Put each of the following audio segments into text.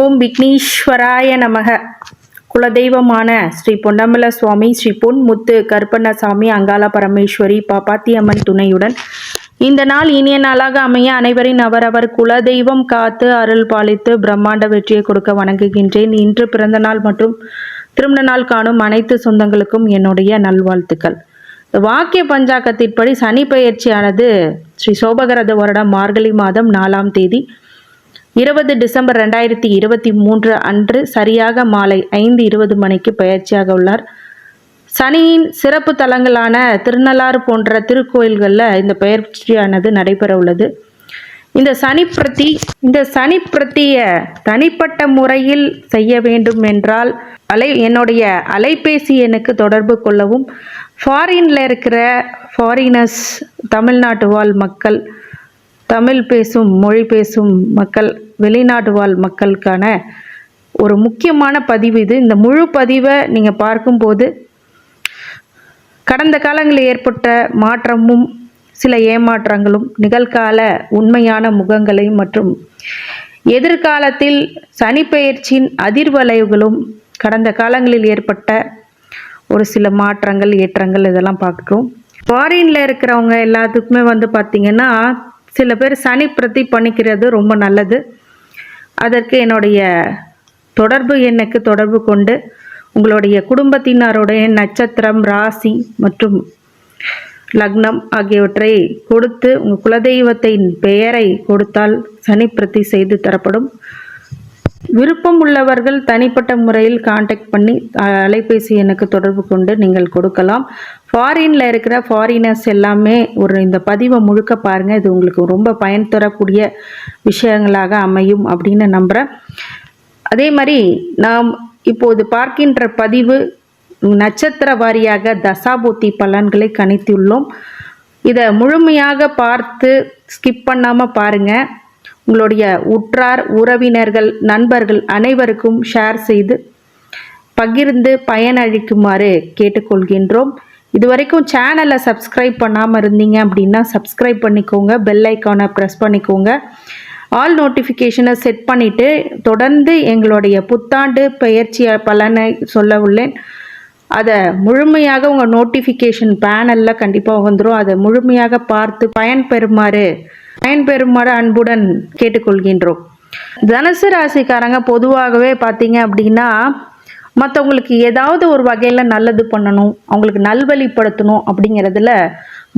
ஓம் விக்னேஸ்வராய நமக. குலதெய்வமான ஸ்ரீ பொன்னம்பல சுவாமி ஸ்ரீ பொன் முத்து கருப்பண்ணசாமி அங்காள பரமேஸ்வரி பாப்பாத்தி அம்மன் துணையுடன் இந்த நாள் இனிய நாளாக அமைய அனைவரின் அவரவர் குலதெய்வம் காத்து அருள் பாலித்து பிரம்மாண்ட வெற்றியை கொடுக்க வணங்குகின்றேன். இன்று பிறந்த நாள் மற்றும் திருமண நாள் காணும் அனைத்து சொந்தங்களுக்கும் என்னுடைய நல்வாழ்த்துக்கள். வாக்கிய பஞ்சாக்கத்தின்படி சனி பயிற்சியானது ஸ்ரீ சோபகரத வருடம் மார்கழி மாதம் நாலாம் தேதி. இருபது டிசம்பர் ரெண்டாயிரத்தி இருபத்தி மூன்று அன்று சரியாக மாலை ஐந்து இருபது மணிக்கு பயிற்சியாக உள்ளார். சனியின் சிறப்பு தலங்களான திருநள்ளாறு போன்ற திருக்கோயில்களில் இந்த பயிற்சியானது நடைபெற உள்ளது. இந்த சனி பிரதி இந்த சனி பிரத்திய தனிப்பட்ட முறையில் செய்ய வேண்டும் என்றால் அலை என்னுடைய அலைபேசி எண்ணுக்கு தொடர்பு கொள்ளவும். ஃபாரினில் இருக்கிற ஃபாரினர்ஸ் தமிழ்நாட்டு வாழ் மக்கள் தமிழ் பேசும் மொழி பேசும் மக்கள் வெளிநாடு வாழ் மக்களுக்கான ஒரு முக்கியமான பதிவு இது. இந்த முழு பதிவை நீங்கள் பார்க்கும்போது கடந்த காலங்களில் ஏற்பட்ட மாற்றமும் சில ஏமாற்றங்களும் நிகழ்கால உண்மையான முகங்களையும் மற்றும் எதிர்காலத்தில் சனிப்பெயர்ச்சியின் அதிர்வலைவுகளும் கடந்த காலங்களில் ஏற்பட்ட ஒரு சில மாற்றங்கள் ஏற்றங்கள் இதெல்லாம் பார்க்குறோம். ஃபாரினில் இருக்கிறவங்க எல்லாத்துக்குமே வந்து பார்த்திங்கன்னா சில பேர் சனி பிரதி பண்ணிக்கிறது ரொம்ப நல்லது. அதற்கு என்னுடைய தொடர்பு எண்ணுக்கு தொடர்பு கொண்டு உங்களுடைய குடும்பத்தினருடைய நட்சத்திரம் ராசி மற்றும் லக்னம் ஆகியவற்றை கொடுத்து உங்கள் குலதெய்வத்தின் பெயரை கொடுத்தால் சனி பிரதி செய்து தரப்படும். விருப்பம் உள்ளவர்கள் தனிப்பட்ட முறையில் காண்டாக்ட் பண்ணி அலைபேசி எனக்கு தொடர்பு கொண்டு நீங்கள் கொடுக்கலாம். ஃபாரினில் இருக்கிற ஃபாரினர்ஸ் எல்லாமே ஒரு இந்த பதிவை முழுக்க பாருங்கள் இது உங்களுக்கு ரொம்ப பயன் தரக்கூடிய விஷயங்களாக அமையும் அப்படின்னு நம்புகிறேன் அதே மாதிரி நாம் இப்போது பார்க்கின்ற பதிவு நட்சத்திர வாரியாக தசாபூத்தி பலன்களை கணித்துள்ளோம். இதை முழுமையாக பார்த்து ஸ்கிப் பண்ணாமல் பாருங்கள் உங்களுடைய உற்றார் உறவினர்கள் நண்பர்கள் அனைவருக்கும் ஷேர் செய்து பகிர்ந்து பயனளிக்குமாறு கேட்டுக்கொள்கின்றோம். இது வரைக்கும் சேனலை சப்ஸ்கிரைப் பண்ணாமல் இருந்தீங்க அப்படின்னா சப்ஸ்கிரைப் பண்ணிக்கோங்க. பெல் ஐக்கானை ப்ரெஸ் பண்ணிக்கோங்க. ஆல் நோட்டிஃபிகேஷனை செட் பண்ணிவிட்டு தொடர்ந்து எங்களுடைய புத்தாண்டு பயிற்சி பலனை சொல்ல உள்ளேன். அதை முழுமையாக உங்கள் நோட்டிஃபிகேஷன் பேனலில் கண்டிப்பாக வந்துடும் அதை முழுமையாக பார்த்து பயன்பெறுமாறு பயன்பெறுமாறு அன்புடன் கேட்டுக்கொள்கின்றோம். தனுசு ராசிக்காரங்க பொதுவாகவே பார்த்தீங்க அப்படின்னா மற்றவங்களுக்கு ஏதாவது ஒரு வகையில் நல்லது பண்ணணும் அவங்களுக்கு நல்வழிப்படுத்தணும் அப்படிங்கிறதுல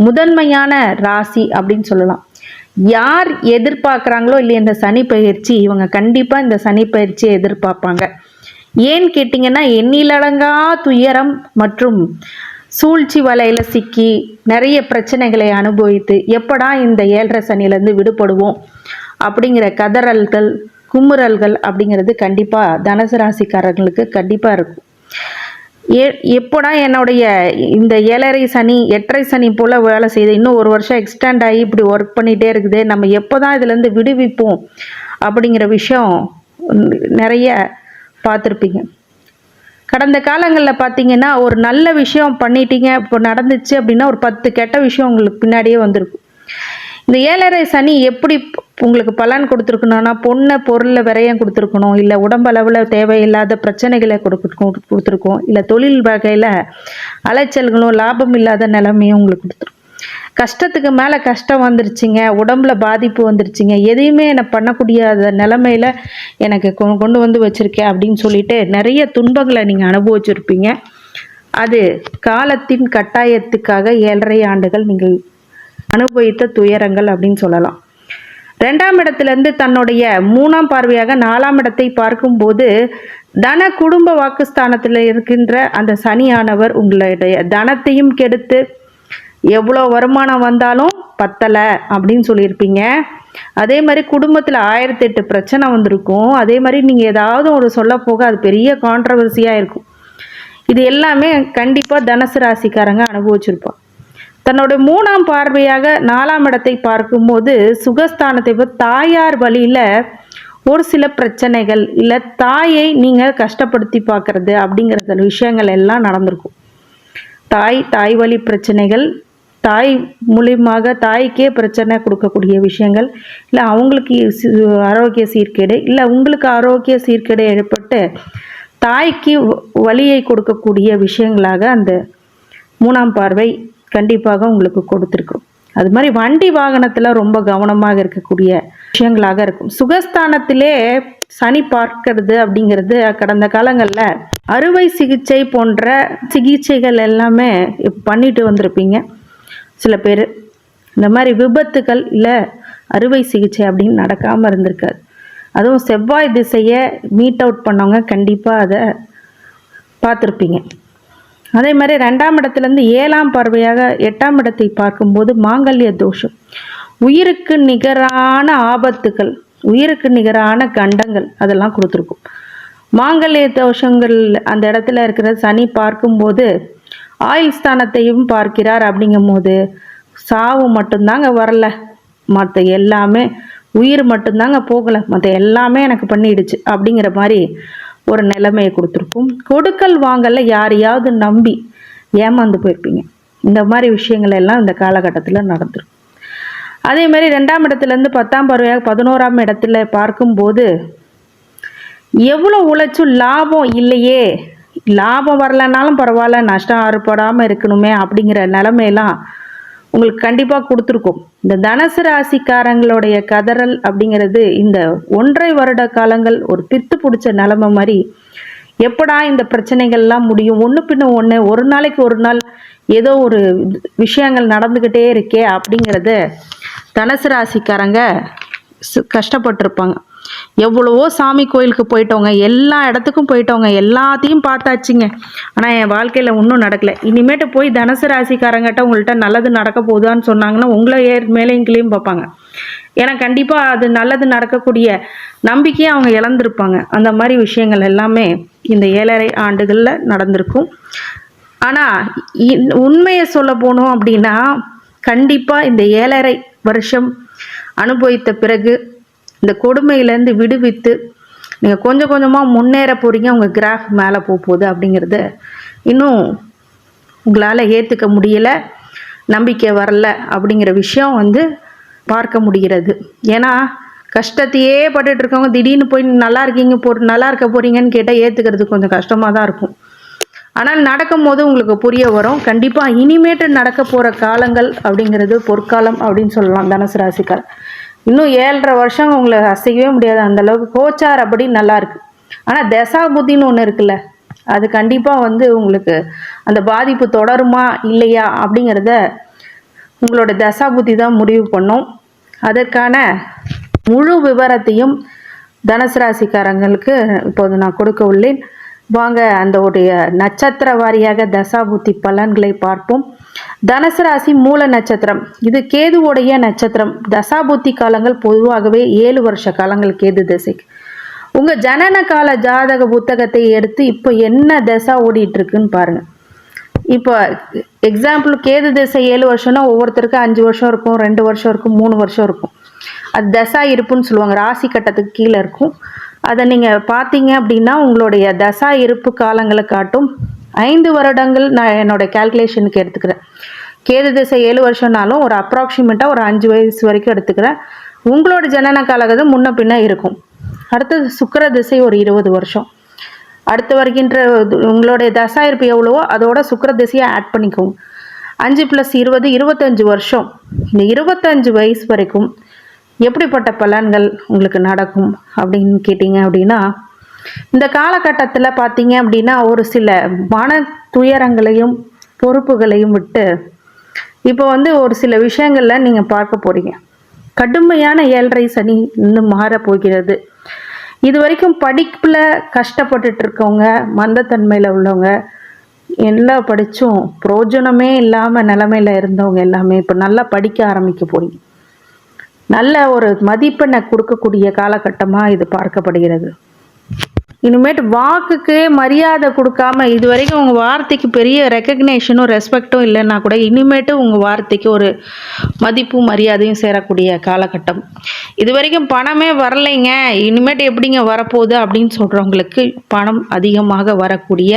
முதன்மையான ராசி அப்படின்னு சொல்லலாம். யார் எதிர்பார்க்குறாங்களோ இல்லையா இந்த சனி பயிற்சி இவங்க கண்டிப்பாக இந்த சனி பயிற்சியை எதிர்பார்ப்பாங்க. ஏன்னு கேட்டிங்கன்னா எண்ணிலடங்கா துயரம் மற்றும் சூழ்ச்சி வலையில் சிக்கி நிறைய பிரச்சனைகளை அனுபவித்து எப்படா இந்த ஏழரை சனியிலேருந்து விடுபடுவோம் அப்படிங்கிற கதறல்கள் குமுறல்கள் அப்படிங்கிறது கண்டிப்பாக தனுசு ராசிக்காரர்களுக்கு கண்டிப்பாக இருக்கும். ஏ எப்போடா என்னுடைய இந்த ஏழரை சனி எட்டரை சனி போல் வேலை செய்யுது. இன்னும் ஒரு வருஷம் எக்ஸ்டெண்ட் ஆகி இப்படி ஒர்க் பண்ணிகிட்டே இருக்குது. நம்ம எப்போ தான் இதுலேருந்து விடுவிப்போம் அப்படிங்கிற விஷயம் நிறைய பார்த்துருப்பீங்க. கடந்த காலங்களில் பார்த்தீங்கன்னா ஒரு நல்ல விஷயம் பண்ணிட்டீங்க இப்போ நடந்துச்சு அப்படின்னா ஒரு பத்து கெட்ட விஷயம் உங்களுக்கு பின்னாடியே வந்திருக்கும். இந்த ஏழரை சனி எப்படி உங்களுக்கு பலன் கொடுத்துருக்கணும்னா பொண்ணை பொருளில் விரயம் கொடுத்துருக்கணும் இல்லை உடம்பளவில் தேவையில்லாத பிரச்சனைகளை கொடுக்க கொடுத்துருக்கோம் இல்லை தொழில் வகையில் அலைச்சல்களும் லாபம் இல்லாத நிலைமையும் உங்களுக்கு கொடுத்துரும் கஷ்டத்துக்கு மேலே கஷ்டம் வந்துருச்சுங்க உடம்புல பாதிப்பு வந்துருச்சுங்க எதையுமே என்னை பண்ணக்கூடிய நிலமையில் எனக்கு கொ- கொண்டு வந்து வச்சுருக்கேன் அப்படின்னு சொல்லிட்டு நிறைய துன்பங்களை நீங்கள் அனுபவிச்சிருப்பீங்க. அது காலத்தின் கட்டாயத்துக்காக ஏழரை ஆண்டுகள் நீங்கள் அனுபவித்த துயரங்கள் அப்படின்னு சொல்லலாம். ரெண்டாம் இடத்திலிருந்து தன்னுடைய மூணாம் பார்வையாக நாலாம் இடத்தை பார்க்கும்போது தன குடும்ப வாக்குஸ்தானத்தில் இருக்கின்ற அந்த சனியானவர் உங்களுடைய தனத்தையும் கெடுத்து எவ்வளோ வருமானம் வந்தாலும் பத்தலை அப்படின்னு சொல்லியிருப்பீங்க. அதே மாதிரி குடும்பத்தில் ஆயிரத்தி எட்டு பிரச்சனை வந்திருக்கும். அதே மாதிரி நீங்கள் ஏதாவது ஒரு சொல்ல போக அது பெரிய கான்ட்ரவர்சியாக இருக்கும். இது எல்லாமே கண்டிப்பாக தனுசு ராசிக்காரங்க அனுபவிச்சிருப்பான் தன்னோட மூணாம் பார்வையாக நாலாம் இடத்தை பார்க்கும்போது சுகஸ்தானத்தை இப்போ தாயார் வழியில் ஒரு சில பிரச்சனைகள் இல்லை தாயை நீங்கள் கஷ்டப்படுத்தி பார்க்குறது அப்படிங்கிற சில விஷயங்கள் எல்லாம் நடந்திருக்கும். தாய் தாய் வழி பிரச்சனைகள் தாய் மூலியமாக தாய்க்கே பிரச்சனை கொடுக்கக்கூடிய விஷயங்கள் இல்லை அவங்களுக்கு ஆரோக்கிய சீர்கேடு இல்லை உங்களுக்கு ஆரோக்கிய சீர்கேடு ஏற்பட்டு தாய்க்கு வ- வலியை கொடுக்கக்கூடிய விஷயங்களாக அந்த மூணாம் பார்வை கண்டிப்பாக உங்களுக்கு கொடுத்துருக்கும் அது மாதிரி வண்டி வாகனத்தில் ரொம்ப கவனமாக இருக்கக்கூடிய விஷயங்களாக இருக்கும். சுகஸ்தானத்திலே சனி பார்க்கிறது அப்படிங்கிறது கடந்த காலங்களில் அறுவை சிகிச்சை போன்ற சிகிச்சைகள் எல்லாமே பண்ணிட்டு வந்திருப்பீங்க. சில பேர் இந்த மாதிரி விபத்துகள் இல்லை அறுவை சிகிச்சை அப்படின்னு நடக்காமல் இருந்திருக்காது. அதுவும் செவ்வாய் திசையை மீட் அவுட் பண்ணவங்க கண்டிப்பாக அதை பார்த்துருப்பீங்க. அதே மாதிரி ரெண்டாம் இடத்துலேருந்து ஏழாம் பார்வையாக எட்டாம் இடத்தை பார்க்கும்போது மாங்கல்ய தோஷம். உயிருக்கு நிகரான ஆபத்துகள் உயிருக்கு நிகரான கண்டங்கள் அதெல்லாம் கொடுத்துருக்கும். மாங்கல்ய தோஷங்கள் அந்த இடத்துல இருக்கிற சனி பார்க்கும்போது ஆயுள் ஸ்தானத்தையும் பார்க்கிறார் அப்படிங்கும்போது சாவு மட்டும்தாங்க வரல. மற்ற எல்லாமே உயிர் மட்டும்தாங்க போகலை. மற்ற எல்லாமே எனக்கு பண்ணிடுச்சு அப்படிங்கிற மாதிரி ஒரு நிலைமையை கொடுத்துருக்கும். கொடுக்கல் வாங்கல யாரையாவது நம்பி ஏமாந்து போயிருப்பீங்க. இந்த மாதிரி விஷயங்கள் எல்லாம் இந்த காலகட்டத்தில் நடந்துருக்கும். அதே மாதிரி ரெண்டாம் இடத்துலேருந்து பத்தாம் பருவையாக பதினோராம் இடத்துல பார்க்கும்போது எவ்வளோ உழைச்சும் லாபம் இல்லையே. லாபம் வரலனாலும் பரவாயில்ல நஷ்டம் ஏற்படாமல் இருக்கணுமே அப்படிங்கிற நிலமையெல்லாம் உங்களுக்கு கண்டிப்பாக கொடுத்துருக்கும். இந்த தனுசு ராசிக்காரங்களுடைய கதறல் அப்படிங்கிறது இந்த ஒன்றரை வருட காலங்கள் ஒரு பித்து பிடிச்ச நிலமை மாதிரி எப்படா இந்த பிரச்சனைகள்லாம் முடியும்? ஒன்று பின்ன ஒன்று ஒரு நாளைக்கு ஒரு நாள் ஏதோ ஒரு விஷயங்கள் நடந்துக்கிட்டே இருக்கே அப்படிங்கிறத தனுசு ராசிக்காரங்க கஷ்டப்பட்டிருப்பாங்க. எவ்வளவோ சாமி கோயிலுக்கு போயிட்டவங்க எல்லா இடத்துக்கும் போயிட்டவங்க எல்லாத்தையும் பார்த்தாச்சுங்க. ஆனால் என் வாழ்க்கையில் ஒன்றும் நடக்கலை. இனிமேட்டு போய் தனுசு ராசிக்காரங்கிட்ட உங்கள்கிட்ட நல்லது நடக்க போகுதான்னு சொன்னாங்கன்னா உங்களை ஏர் மேலேயும் கிளியும் பார்ப்பாங்க. ஏன்னா கண்டிப்பாக அது நல்லது நடக்கக்கூடிய நம்பிக்கையை அவங்க இழந்திருப்பாங்க. அந்த மாதிரி விஷயங்கள் எல்லாமே இந்த ஏழரை ஆண்டுகளில் நடந்திருக்கும். ஆனால் உண்மையை சொல்ல போனோம் அப்படின்னா கண்டிப்பாக இந்த ஏழரை வருஷம் அனுபவித்த பிறகு இந்த கொடுமையிலேருந்து விடுவித்து நீங்கள் கொஞ்சம் கொஞ்சமாக முன்னேற போகிறீங்க உங்கள் கிராஃப் மேலே போக போகுது அப்படிங்கிறத இன்னும் உங்களால் ஏற்றுக்க முடியலை நம்பிக்கை வரல அப்படிங்கிற விஷயம் வந்து பார்க்க முடிகிறது. ஏன்னா கஷ்டத்தையே பட்டுட்டு இருக்கவங்க திடீர்னு போய் நல்லா இருக்கீங்க போ நல்லா இருக்க போகிறீங்கன்னு கேட்டால் ஏற்றுக்கிறது கொஞ்சம் கஷ்டமாக தான் இருக்கும். ஆனால் நடக்கும் போது உங்களுக்கு புரிய வரும் கண்டிப்பாக இனிமேட்டு நடக்க போகிற காலங்கள் அப்படிங்கிறது பொற்காலம் அப்படின்னு சொல்லலாம் தனுசு ராசிக்கார். இன்னும் ஏழரை வருஷம் உங்களை அசைக்கவே முடியாது. அந்த அளவுக்கு கோச்சார் அப்படி நல்லாயிருக்கு ஆனால் தசா புத்தின்னு ஒன்று இருக்குல்ல அது கண்டிப்பாக வந்து உங்களுக்கு அந்த பாதிப்பு தொடருமா இல்லையா அப்படிங்கிறத உங்களோட தசா புத்தி தான் முடிவு பண்ணும். அதற்கான முழு விவரத்தையும் தனுசு ராசிக்காரங்களுக்கு இப்போது நான் கொடுக்க உள்ளேன். வாங்க அந்த உடைய நட்சத்திர வாரியாக தசாபுத்தி பலன்களை பார்ப்போம். தனுசு ராசி மூல நட்சத்திரம். இது கேதுவோடைய நட்சத்திரம். தசாபுத்தி காலங்கள் பொதுவாகவே ஏழு வருஷ காலங்கள் கேது திசைக்கு. உங்கள் ஜனன கால ஜாதக புத்தகத்தை எடுத்து இப்போ என்ன தசா ஓடிட்டுருக்குன்னு பாருங்கள் இப்போ எக்ஸாம்பிள் கேது திசை ஏழு வருஷம்னா ஒவ்வொருத்தருக்கும் அஞ்சு வருஷம் இருக்கும் ரெண்டு வருஷம் இருக்கும் மூணு வருஷம் இருக்கும். அது தசா இருப்புன்னு சொல்லுவாங்க. ராசி கட்டத்துக்கு கீழே இருக்கும். அதை நீங்கள் பார்த்தீங்க அப்படின்னா உங்களுடைய தசா இருப்பு காலங்களை காட்டும். ஐந்து வருடங்கள் நான் என்னோட கால்குலேஷனுக்கு எடுத்துக்கிறேன். கேது திசை ஏழு வருஷம்னாலும் ஒரு அப்ராக்சிமேட்டாக ஒரு அஞ்சு வயசு வரைக்கும் எடுத்துக்கிறேன். உங்களோட ஜனன காலகதம் முன்ன பின்ன இருக்கும். அடுத்தது சுக்கர திசை ஒரு இருபது வருஷம். அடுத்து வருகின்ற உங்களுடைய தசா இருப்பு எவ்வளவோ அதோட சுக்கர திசையை ஆட் பண்ணிக்கோங்க அஞ்சு ப்ளஸ் இருபது இருபத்தஞ்சு வருஷம். இந்த இருபத்தஞ்சு வயசு வரைக்கும் எப்படிப்பட்ட பலன்கள் உங்களுக்கு நடக்கும் அப்படின்னு கேட்டிங்க அப்படின்னா இந்த காலகட்டத்தில் பார்த்தீங்க அப்படின்னா ஒரு சில மன துயரங்களையும் பொறுப்புகளையும் விட்டு இப்போ வந்து ஒரு சில விஷயங்களில் நீங்கள் பார்க்க போகிறீங்க கடுமையான ஏழரை சனி இன்னும் மாறப் போகிறது. இது வரைக்கும் படிப்பில் கஷ்டப்பட்டுட்டு இருக்கவங்க மந்தத்தன்மையில் உள்ளவங்க எல்லா படித்தும் பிரோஜனமே இல்லாமல் நிலமையில இருந்தவங்க எல்லாமே இப்போ நல்லா படிக்க ஆரம்பிக்க போகிறீங்க நல்ல ஒரு மதிப்பெண்ணை கொடுக்கக்கூடிய காலகட்டமாக இது பார்க்கப்படுகிறது. இனிமேட்டு வாக்குக்கு மரியாதை கொடுக்காம இது வரைக்கும் உங்கள் வார்த்தைக்கு பெரிய ரெக்கக்னேஷனும் ரெஸ்பெக்டும் இல்லைன்னா கூட இனிமேட்டு உங்கள் வார்த்தைக்கு ஒரு மதிப்பும் மரியாதையும் சேரக்கூடிய காலகட்டம். இது வரைக்கும் பணமே வரலைங்க. இனிமேட்டு எப்படிங்க வரப்போகுது அப்படின்னு சொல்கிறவங்களுக்கு பணம் அதிகமாக வரக்கூடிய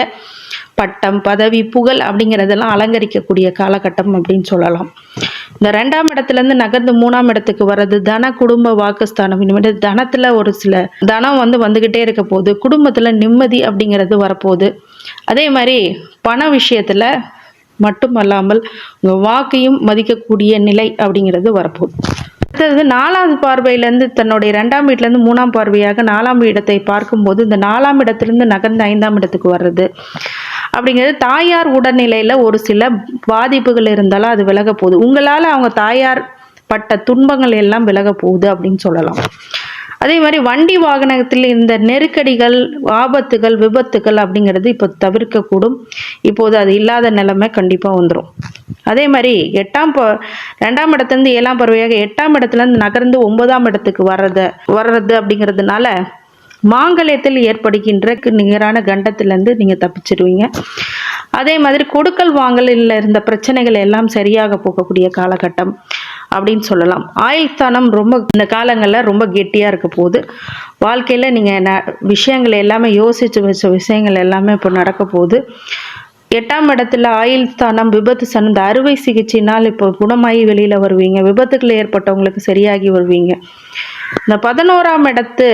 பட்டம் பதவி புகழ் அப்படிங்கிறதெல்லாம் அலங்கரிக்கக்கூடிய காலகட்டம் அப்படின்னு சொல்லலாம். இந்த ரெண்டாம் இடத்துலேருந்து நகர்ந்து மூணாம் இடத்துக்கு வர்றது தன குடும்ப வாக்குஸ்தானம். இனிமேட்டு தனத்தில் ஒரு சில தனம் வந்து வந்துக்கிட்டே இருக்க போது குடும்பத்தில் நிம்மதி அப்படிங்கிறது வரப்போகுது. அதே மாதிரி பண விஷயத்தில் மட்டுமல்லாமல் உங்கள் வாக்கையும் மதிக்கக்கூடிய நிலை அப்படிங்கிறது வரப்போகுது. அடுத்தது நாலாவது பார்வையிலேருந்து தன்னுடைய ரெண்டாம் வீட்டிலேருந்து மூணாம் பார்வையாக நாலாம் இடத்தை பார்க்கும்போது இந்த நாலாம் இடத்துலேருந்து நகர்ந்து ஐந்தாம் இடத்துக்கு வர்றது. அப்படிங்கிறது தாயார் உடல்நிலையில் ஒரு சில பாதிப்புகள் இருந்தாலும் அது விலக போகுது. உங்களால் அவங்க தாயார் பட்ட துன்பங்கள் எல்லாம் விலக போகுது அப்படின்னு சொல்லலாம். அதே மாதிரி வண்டி வாகனத்தில் இந்த நெருக்கடிகள் ஆபத்துகள் விபத்துகள் அப்படிங்கிறது இப்போ தவிர்க்கக்கூடும். இப்போது அது இல்லாத நிலைமை கண்டிப்பாக வந்துடும் அதே மாதிரி எட்டாம் ப ரெண்டாம் இடத்துலேருந்து ஏழாம் பறவையாக எட்டாம் இடத்துலேருந்து நகர்ந்து ஒன்பதாம் இடத்துக்கு வர்றத வர்றது அப்படிங்கிறதுனால மாங்கல்யத்தில் ஏற்படுகின்ற நிகரான கண்டத்திலேருந்து நீங்கள் தப்பிச்சிடுவீங்க. அதே மாதிரி கொடுக்கல் வாங்கலில் இருந்த பிரச்சனைகள் எல்லாம் சரியாக போகக்கூடிய காலகட்டம் அப்படின்னு சொல்லலாம். ஆயுள் ஸ்தானம் ரொம்ப இந்த காலங்களில் ரொம்ப கெட்டியாக இருக்க போகுது. வாழ்க்கையில் நீங்கள் ந விஷயங்கள் எல்லாமே யோசித்து வச்ச விஷயங்கள் எல்லாமே இப்போ நடக்க போகுது. எட்டாம் இடத்துல ஆயுள் ஸ்தானம் விபத்து சன் இந்த அறுவை சிகிச்சைனால் இப்போ குணமாகி வெளியில் வருவீங்க. விபத்துக்கள் ஏற்பட்டவங்களுக்கு சரியாகி வருவீங்க. இந்த பதினோராம் இடத்து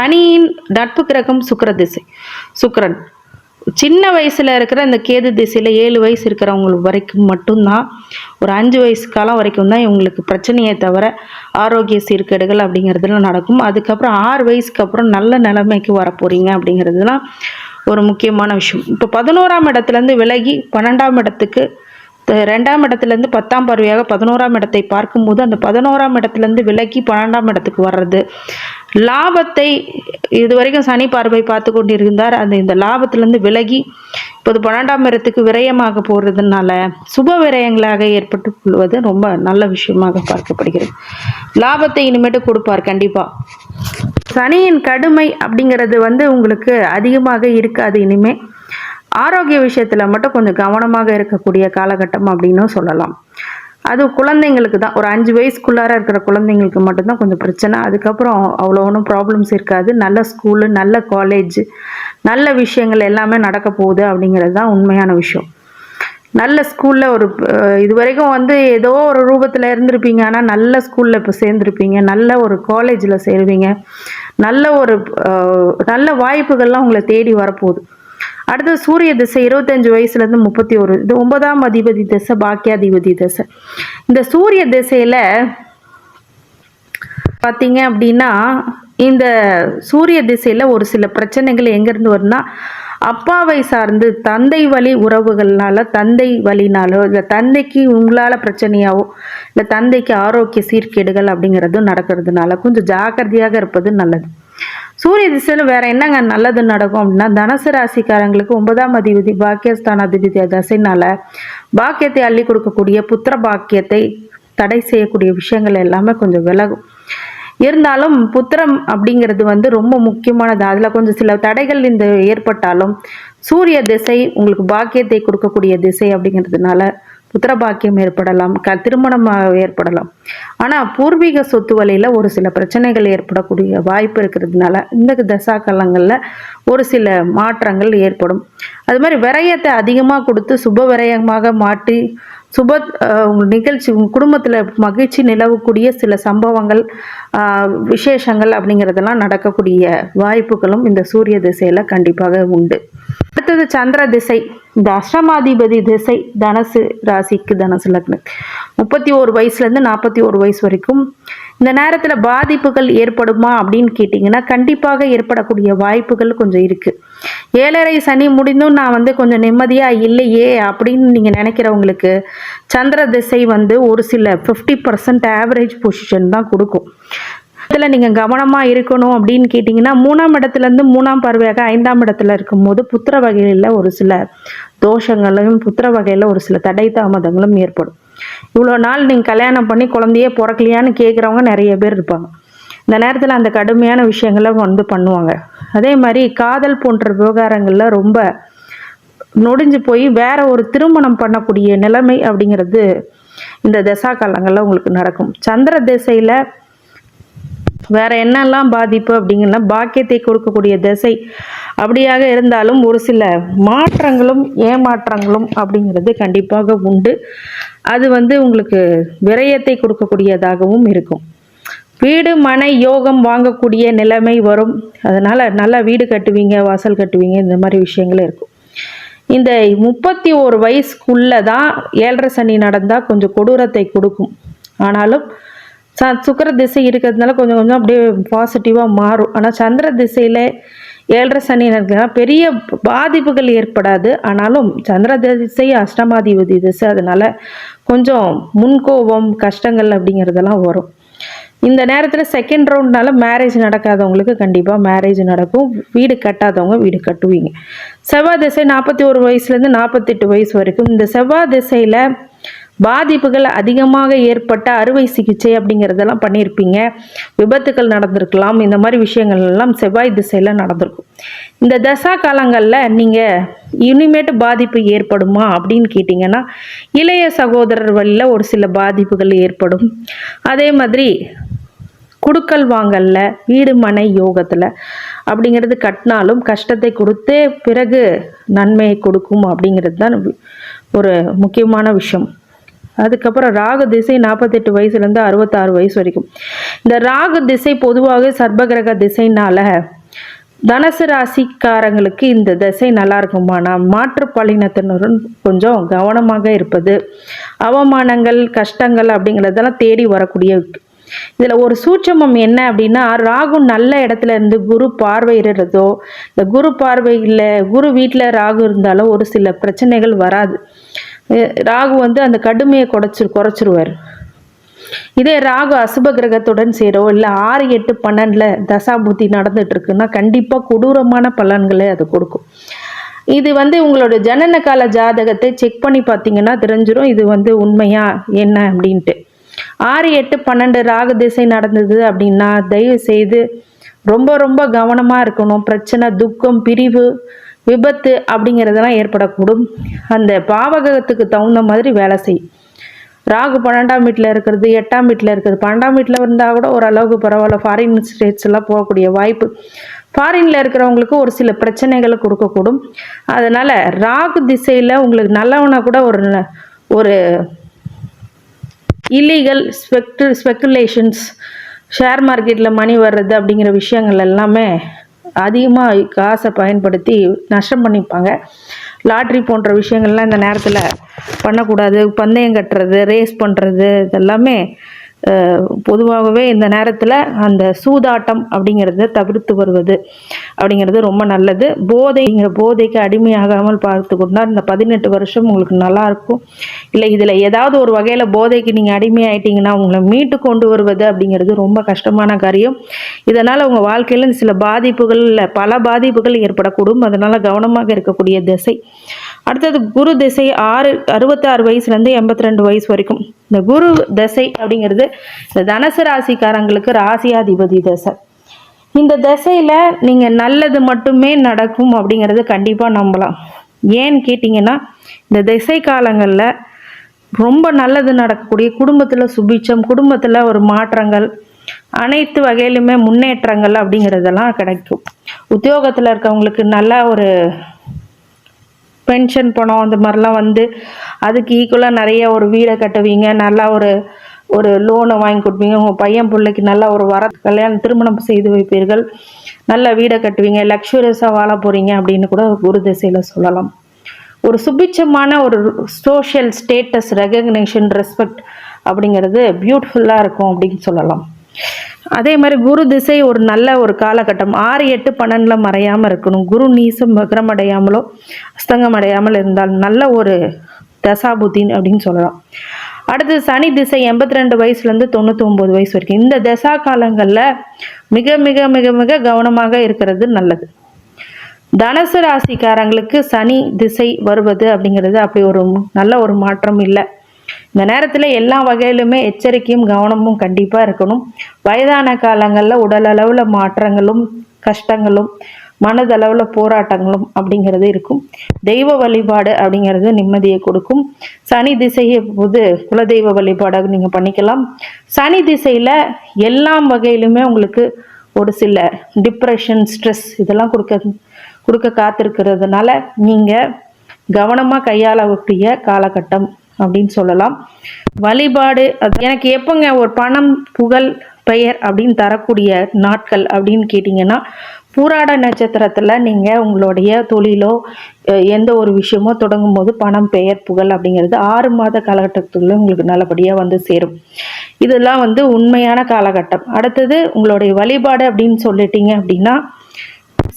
சனியின் நட்பு கிரகம் சுக்கர திசை. சுக்கரன். சின்ன வயசில் இருக்கிற இந்த கேது திசையில் ஏழு வயசு இருக்கிறவங்களுக்கு வரைக்கும் மட்டும்தான் ஒரு அஞ்சு வயசு காலம் வரைக்கும் தான் இவங்களுக்கு பிரச்சனையே தவிர ஆரோக்கிய சீர்கேடுகள் அப்படிங்கிறதுலாம் நடக்கும். அதுக்கப்புறம் ஆறு வயசுக்கு அப்புறம் நல்ல நிலைமைக்கு வரப்போகிறீங்க அப்படிங்கிறதுலாம் ஒரு முக்கியமான விஷயம். இப்போ பதினோராம் இடத்துலேருந்து விலகி பன்னெண்டாம் இடத்துக்கு ரெண்டாம் இடத்துலேருந்து பத்தாம் பார்வையாக பதினோராம் இடத்தை பார்க்கும்போது அந்த பதினோராம் இடத்துலேருந்து விலகி பன்னெண்டாம் இடத்துக்கு வர்றது லாபத்தை இது வரைக்கும் சனி பார்வை பார்த்து கொண்டிருந்தார். அந்த இந்த லாபத்திலேருந்து விலகி இப்போது பன்னெண்டாம் இடத்துக்கு விரயமாக போகிறதுனால சுப விரயங்களாக ஏற்பட்டு கொள்வது ரொம்ப நல்ல விஷயமாக பார்க்கப்படுகிறது. லாபத்தை இனிமேட்டு கொடுப்பார் கண்டிப்பாக சனியின் கடுமை அப்படிங்கிறது வந்து உங்களுக்கு அதிகமாக இருக்காது இனிமே. ஆரோக்கிய விஷயத்தில் மட்டும் கொஞ்சம் கவனமாக இருக்கக்கூடிய காலகட்டம் அப்படின்னும் சொல்லலாம். அது குழந்தைங்களுக்கு தான். ஒரு அஞ்சு வயசுக்குள்ளார இருக்கிற குழந்தைங்களுக்கு மட்டும்தான் கொஞ்சம் பிரச்சனை. அதுக்கப்புறம் அவ்வளோ ஒன்றும் ப்ராப்ளம்ஸ் இருக்காது. நல்ல ஸ்கூலு நல்ல காலேஜ் நல்ல விஷயங்கள் எல்லாமே நடக்க போகுது அப்படிங்கிறது தான் உண்மையான விஷயம். நல்ல ஸ்கூலில் ஒரு இது வரைக்கும் வந்து ஏதோ ஒரு ரூபத்தில் இருந்திருப்பீங்க. ஆனால் நல்ல ஸ்கூலில் இப்போ சேர்ந்துருப்பீங்க. நல்ல ஒரு காலேஜில் சேருவீங்க. நல்ல ஒரு நல்ல வாய்ப்புகள்லாம் உங்களை தேடி வரப்போகுது. அடுத்து சூரிய திசை இருபத்தஞ்சு வயசுலேருந்து முப்பத்தி ஒரு இது ஒன்பதாம் அதிபதி திசை பாக்கியாதிபதி திசை. இந்த சூரிய திசையில் பார்த்தீங்க அப்படின்னா இந்த சூரிய திசையில் ஒரு சில பிரச்சனைகள் எங்கேருந்து வரும்னா அப்பாவை சார்ந்து தந்தை வழி உறவுகள்னால தந்தை வழினாலோ இல்லை தந்தைக்கு உங்களால் பிரச்சனையாவோ இல்லை தந்தைக்கு ஆரோக்கிய சீர்கேடுகள் அப்படிங்கிறதும் நடக்கிறதுனால கொஞ்சம் ஜாக்கிரதையாக இருப்பது நல்லது. சூரிய திசையில் வேற என்னங்க நல்லது நடக்கும் அப்படின்னா தனுசு ராசிக்காரங்களுக்கு ஒன்பதாம் அதிபதி பாக்கியஸ்தான் அதிபதி தசைனால பாக்கியத்தை அள்ளி கொடுக்கக்கூடிய புத்திர பாக்கியத்தை தடை செய்யக்கூடிய விஷயங்கள் எல்லாமே கொஞ்சம் விலகும். இருந்தாலும் புத்திரம் அப்படிங்கிறது வந்து ரொம்ப முக்கியமானது. அதில் கொஞ்சம் சில தடைகள் இந்த ஏற்பட்டாலும் சூரிய திசை உங்களுக்கு பாக்கியத்தை கொடுக்கக்கூடிய திசை அப்படிங்கிறதுனால புத்திரபாக்கியம் ஏற்படலாம் க திருமணம் ஏற்படலாம். ஆனால் பூர்வீக சொத்து வழியில் ஒரு சில பிரச்சனைகள் ஏற்படக்கூடிய வாய்ப்பு இருக்கிறதுனால இந்த தசா காலங்களில் ஒரு சில மாற்றங்கள் ஏற்படும். அது மாதிரி விரயத்தை அதிகமாக கொடுத்து சுப விரயமாக மாற்றி சுப அஹ், நிகழ்ச்சி உங்கள் குடும்பத்தில் மகிழ்ச்சி நிலவக்கூடிய சில சம்பவங்கள் ஆஹ், விசேஷங்கள் அப்படிங்கிறதெல்லாம் நடக்கக்கூடிய வாய்ப்புகளும் இந்த சூரிய திசையில் கண்டிப்பாக உண்டு. அடுத்தது சந்திர திசை. இந்த அஷ்டமாதிபதி திசை தனுசு ராசிக்கு தனுசு லக்னம். முப்பத்தி ஒரு வயசுலேருந்து நாற்பத்தி ஒரு வயசு வரைக்கும் இந்த நேரத்தில் பாதிப்புகள் ஏற்படுமா அப்படின்னு கேட்டிங்கன்னா கண்டிப்பாக ஏற்படக்கூடிய வாய்ப்புகள் கொஞ்சம் இருக்குது ஏழரை சனி முடிந்தும் நான் வந்து கொஞ்சம் நிம்மதியாக இல்லையே அப்படின்னு நீங்கள் நினைக்கிறவங்களுக்கு சந்திர திசை வந்து ஒரு சில ஃபிஃப்டி பர்சன்ட் ஆவரேஜ் பொசிஷன் தான் கொடுக்கும். இதில் நீங்கள் கவனமாக இருக்கணும் அப்படின்னு கேட்டிங்கன்னா மூணாம் இடத்துலேருந்து மூணாம் பார்வையாக ஐந்தாம் இடத்துல இருக்கும்போது புத்திர வகையில் ஒரு சில தோஷங்களும் புத்திர வகையில் ஒரு சில தடை தாமதங்களும் ஏற்படும். இவ்வளோ நாள் நீங்கள் கல்யாணம் பண்ணி குழந்தையே பிறக்கலையான்னு கேட்குறவங்க நிறைய பேர் இருப்பாங்க. இந்த நேரத்தில் அந்த கடுமையான விஷயங்களை வந்து பண்ணுவாங்க. அதே மாதிரி காதல் போன்ற விவகாரங்களில் ரொம்ப நொடிஞ்சு போய் வேற ஒரு திருமணம் பண்ணக்கூடிய நிலைமை அப்படிங்கிறது இந்த தசா காலங்களில் உங்களுக்கு நடக்கும். சந்திர திசையில் வேற என்னெல்லாம் பாதிப்பு அப்படிங்கன்னா பாக்கியத்தை கொடுக்கக்கூடிய திசை அப்படியாக இருந்தாலும் ஒரு சில மாற்றங்களும் ஏமாற்றங்களும் அப்படிங்கிறது கண்டிப்பாக உண்டு. அது வந்து உங்களுக்கு விரயத்தை கொடுக்கக்கூடியதாகவும் இருக்கும். வீடு மனை யோகம் வாங்கக்கூடிய நிலைமை வரும். அதனால் நல்லா வீடு கட்டுவீங்க வாசல் கட்டுவீங்க இந்த மாதிரி விஷயங்கள் இருக்கும். இந்த முப்பத்தி ஒரு வயசுக்குள்ளே தான் ஏழரை சனி நடந்தால் கொஞ்சம் கொடூரத்தை கொடுக்கும். ஆனாலும் ச சுக்கர திசை இருக்கிறதுனால கொஞ்சம் கொஞ்சம் அப்படியே பாசிட்டிவாக மாறும். ஆனால் சந்திர திசையில் ஏழரை சனி நடக்குதுன்னா பெரிய பாதிப்புகள் ஏற்படாது. ஆனாலும் சந்திர திசை அஷ்டமாதிபதி திசை. அதனால் கொஞ்சம் முன்கோபம் கஷ்டங்கள் அப்படிங்கிறதெல்லாம் வரும். இந்த நேரத்தில் செகண்ட் ரவுண்ட்னால மேரேஜ் நடக்காதவங்களுக்கு கண்டிப்பாக மேரேஜ் நடக்கும். வீடு கட்டாதவங்க வீடு கட்டுவீங்க. செவ்வாய் திசை நாற்பத்தி ஒரு வயசுலேருந்து நாற்பத்தெட்டு வயசு வரைக்கும். இந்த செவ்வாய் திசையில் பாதிப்புகள் அதிகமாக ஏற்பட்ட அறுவை சிகிச்சை அப்படிங்கிறதெல்லாம் பண்ணியிருப்பீங்க. விபத்துக்கள் நடந்திருக்கலாம். இந்த மாதிரி விஷயங்கள் எல்லாம் செவ்வாய் திசையில் நடந்திருக்கும். இந்த தசா காலங்களில் நீங்கள் இனிமேட்டு பாதிப்பு ஏற்படுமா அப்படின்னு கேட்டிங்கன்னா இளைய சகோதரர் வழியில் ஒரு சில பாதிப்புகள் ஏற்படும். அதே மாதிரி குடுக்கல் வாங்கல்ல வீடு மனை யோகத்தில் அப்படிங்கிறது கட்டினாலும் கஷ்டத்தை கொடுத்து பிறகு நன்மையை கொடுக்கும் அப்படிங்கிறது தான் ஒரு முக்கியமான விஷயம். அதுக்கப்புறம் ராகு திசை நாற்பத்தெட்டு வயசுலேருந்து அறுபத்தாறு வயசு வரைக்கும். இந்த ராகு திசை பொதுவாக சர்பகிரக திசைனால தனுசு ராசிக்காரங்களுக்கு இந்த திசை நல்லா இருக்குமானா மாற்று பாலினத்தினருடன் கொஞ்சம் கவனமாக இருப்பது அவமானங்கள் கஷ்டங்கள் அப்படிங்கிறதெல்லாம் தேடி வரக்கூடிய இதில் ஒரு சூட்சமம் என்ன அப்படின்னா ராகு நல்ல இடத்துல இருந்து குரு பார்வையிடுறதோ இந்த குரு பார்வை இல்லை குரு வீட்டில் ராகு இருந்தாலும் ஒரு சில பிரச்சனைகள் வராது. ராகு வந்து அந்த கடுமையை குறைச்சி குறைச்சிருவார். இதே ராகு அசுப கிரகத்துடன் சேரோ இல்லை ஆறு எட்டு பன்னெண்டில் தசாபுத்தி நடந்துட்டு இருக்குன்னா கண்டிப்பாக கொடூரமான பலன்களை அது கொடுக்கும். இது வந்து உங்களோட ஜனன கால ஜாதகத்தை செக் பண்ணி பார்த்தீங்கன்னா தெரிஞ்சிடும் இது வந்து உண்மையா என்ன அப்படின்ட்டு. ஆறு எட்டு பன்னெண்டு ராகு திசை நடந்தது அப்படின்னா தயவு செய்து ரொம்ப ரொம்ப கவனமாக இருக்கணும். பிரச்சனை துக்கம் பிரிவு விபத்து அப்படிங்கிறதெல்லாம் ஏற்படக்கூடும். அந்த பாவகத்துக்கு தகுந்த மாதிரி வேலை செய்யும் ராகு பன்னெண்டாம் வீட்டில் இருக்கிறது எட்டாம் வீட்டில் இருக்கிறது. பன்னெண்டாம் வீட்டில் இருந்தால் கூட ஓரளவுக்கு பரவாயில்ல. ஃபாரின் ஸ்டேட்ஸ் எல்லாம் போகக்கூடிய வாய்ப்பு. ஃபாரினில் இருக்கிறவங்களுக்கு ஒரு சில பிரச்சனைகளை கொடுக்கக்கூடும். அதனால் ராகு திசையில் உங்களுக்கு நல்லவனா கூட ஒரு ந- ஒரு இல்லீகல் ஸ்பெக்டு ஸ்பெக்குலேஷன்ஸ் ஷேர் மார்க்கெட்டில் மணி வர்றது அப்படிங்கிற விஷயங்கள் எல்லாமே அதிகமாக காசை பயன்படுத்தி நஷ்டம் பண்ணிப்பாங்க. லாட்ரி போன்ற விஷயங்கள்லாம் இந்த நேரத்தில் பண்ணக்கூடாது. பந்தயம் கட்டுறது ரேஸ் பண்ணுறது இதெல்லாமே பொதுவாகவே இந்த நேரத்தில் அந்த சூதாட்டம் அப்படிங்கிறத தவிர்த்து வருவது அப்படிங்கிறது ரொம்ப நல்லது. போதைங்கிற போதைக்கு அடிமையாகாமல் பார்த்துக்கொண்டா இந்த பதினெட்டு வருஷம் உங்களுக்கு நல்லாயிருக்கும் இல்லை இதில் ஏதாவது ஒரு வகையில் போதைக்கு நீங்கள் அடிமையாயிட்டீங்கன்னா உங்களை மீட்டு கொண்டு வருவது அப்படிங்கிறது ரொம்ப கஷ்டமான காரியம். இதனால் உங்கள் வாழ்க்கையில் சில பாதிப்புகள் இல்லை பல பாதிப்புகள் ஏற்படக்கூடும். அதனால் கவனமாக இருக்கக்கூடிய திசை. அடுத்தது குரு திசை ஆறு அறுபத்தாறு வயசுலேருந்து எண்பத்தி ரெண்டு வயசு வரைக்கும். இந்த குரு தசை அப்படிங்கிறது இந்த தனுசு ராசிக்காரங்களுக்கு ராசியாதிபதி திசை. இந்த திசையில் நீங்கள் நல்லது மட்டுமே நடக்கும் அப்படிங்கிறது கண்டிப்பாக நம்பலாம். ஏன்னு கேட்டிங்கன்னா இந்த திசை காலங்களில் ரொம்ப நல்லது நடக்கக்கூடிய குடும்பத்தில் சுபிச்சம் குடும்பத்தில் ஒரு மாற்றங்கள் அனைத்து வகையிலுமே முன்னேற்றங்கள் அப்படிங்கிறதெல்லாம் கிடைக்கும். உத்தியோகத்தில் இருக்கவங்களுக்கு நல்ல ஒரு பென்ஷன் பணம் அந்த மாதிரிலாம் வந்து அதுக்கு ஈக்குவலாக நிறைய ஒரு வீடை கட்டுவீங்க. நல்லா ஒரு ஒரு லோனை வாங்கி கொடுப்பீங்க. உங்கள் பையன் பிள்ளைக்கு நல்ல ஒரு வர கல்யாணம் திருமணம் செய்து வைப்பீர்கள். நல்ல வீடை கட்டுவீங்க. லக்ஸுரியஸாக வாழ போகிறீங்க அப்படின்னு கூட குரு திசையில் சொல்லலாம். ஒரு சுபிட்சமான ஒரு சோஷியல் ஸ்டேட்டஸ் ரெகக்னேஷன் ரெஸ்பெக்ட் அப்படிங்கிறது பியூட்டிஃபுல்லாக இருக்கும் அப்படின்னு சொல்லலாம். அதே மாதிரி குரு திசை ஒரு நல்ல ஒரு காலகட்டம். ஆறு எட்டு பன்னெண்டில் மறையாமல் இருக்கணும். குரு நீசம் வக்ரம் அடையாமலோ அஸ்தங்கம் அடையாமல் இருந்தால் நல்ல ஒரு தசாபுத்தின் அப்படின்னு சொல்லலாம். அடுத்து சனி திசை எண்பத்தி ரெண்டு வயசுலேருந்து தொண்ணூற்றி ஒம்பது வயசு வரைக்கும். இந்த தசா காலங்களில் மிக மிக மிக மிக கவனமாக இருக்கிறது நல்லது. தனுசு ராசிக்காரங்களுக்கு சனி திசை வருவது அப்படிங்கிறது அப்படி ஒரு நல்ல ஒரு மாற்றம் இல்லை. இந்த நேரத்தில் எல்லா வகையிலுமே எச்சரிக்கையும் கவனமும் கண்டிப்பாக இருக்கணும். வயதான காலங்களில் உடல் அளவில் மாற்றங்களும் கஷ்டங்களும் மனதளவில் போராட்டங்களும் அப்படிங்கிறது இருக்கும். தெய்வ வழிபாடு அப்படிங்கிறது நிம்மதியை கொடுக்கும். சனி திசையை போது குலதெய்வ வழிபாடாக நீங்கள் பண்ணிக்கலாம். சனி திசையில் எல்லா வகையிலுமே உங்களுக்கு ஒரு சில டிப்ரெஷன் ஸ்ட்ரெஸ் இதெல்லாம் கொடுக்க கொடுக்க காத்திருக்கிறதுனால நீங்கள் கவனமாக கையாளக்கூடிய காலகட்டம் அப்படின்னு சொல்லலாம். வழிபாடு அது எனக்கு எப்போங்க ஒரு பணம் புகழ் பெயர் அப்படின்னு தரக்கூடிய நாட்கள் அப்படின்னு கேட்டிங்கன்னா பூராட நட்சத்திரத்தில் நீங்கள் உங்களுடைய தொழிலோ எந்த ஒரு விஷயமோ தொடங்கும் போது பணம் பெயர் புகழ் அப்படிங்கிறது ஆறு மாத காலகட்டத்துக்குள்ள உங்களுக்கு நல்லபடியாக வந்து சேரும். இதெல்லாம் வந்து உண்மையான காலகட்டம். அடுத்தது உங்களுடைய வழிபாடு அப்படின்னு சொல்லிட்டீங்க அப்படின்னா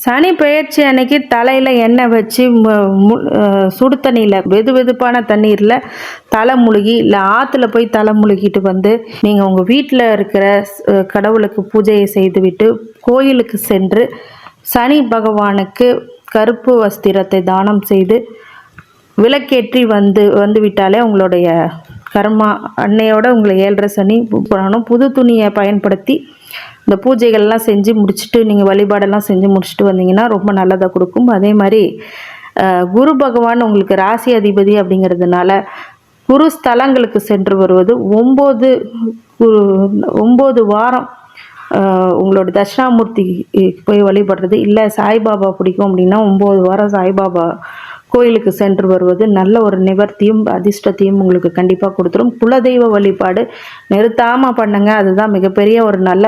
சனி பெயர்ச்சி அன்னைக்கு தலையில் எண்ணெய் வச்சு மு- மு- சுடு தண்ணியில் வெது வெதுப்பான தண்ணீரில் தலை முழுகி இல்லை ஆற்றுல போய் தலை முழுகிட்டு வந்து நீங்கள் உங்கள் வீட்டில் இருக்கிற கடவுளுக்கு பூஜையை செய்துவிட்டு கோயிலுக்கு சென்று சனி பகவானுக்கு கருப்பு வஸ்திரத்தை தானம் செய்து விளக்கேற்றி வந்து வந்து விட்டாலே உங்களுடைய கர்மா அன்னையோட உங்களை ஏழரை சனி புது துணியை பயன்படுத்தி இந்த பூஜைகள்லாம் செஞ்சு முடிச்சுட்டு நீங்கள் வழிபாடெல்லாம் செஞ்சு முடிச்சுட்டு வந்தீங்கன்னா ரொம்ப நல்லதாக கொடுக்கும். அதே மாதிரி குரு பகவான் உங்களுக்கு ராசி அதிபதி அப்படிங்கிறதுனால குரு ஸ்தலங்களுக்கு சென்று வருவது ஒம்பது ஒம்பது வாரம் உங்களோட தட்சிணாமூர்த்தி போய் வழிபடுறது. இல்லை சாய்பாபா பிடிக்கும் அப்படின்னா ஒம்பது வாரம் சாய்பாபா கோயிலுக்கு சென்று வருவது நல்ல ஒரு நிவர்த்தியும் அதிர்ஷ்டத்தையும் உங்களுக்கு கண்டிப்பாக கொடுத்துரும். குலதெய்வ வழிபாடு நிறுத்தாமல் பண்ணுங்கள் அதுதான் மிகப்பெரிய ஒரு நல்ல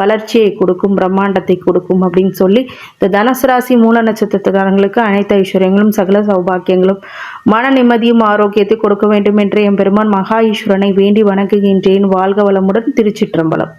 வளர்ச்சியை கொடுக்கும் பிரம்மாண்டத்தை கொடுக்கும் அப்படின்னு சொல்லி இந்த தனுசு ராசி மூல நட்சத்திரத்துக்காரங்களுக்கு அனைத்து ஐஸ்வர்யங்களும் சகல சௌபாக்கியங்களும் மன நிம்மதியும் ஆரோக்கியத்தை கொடுக்க வேண்டும் என்று என் பெருமான் மகா ஈஸ்வரனை வேண்டி வணங்குகின்றேன். வாழ்க வளமுடன் திருச்சிற்றம்பலம்.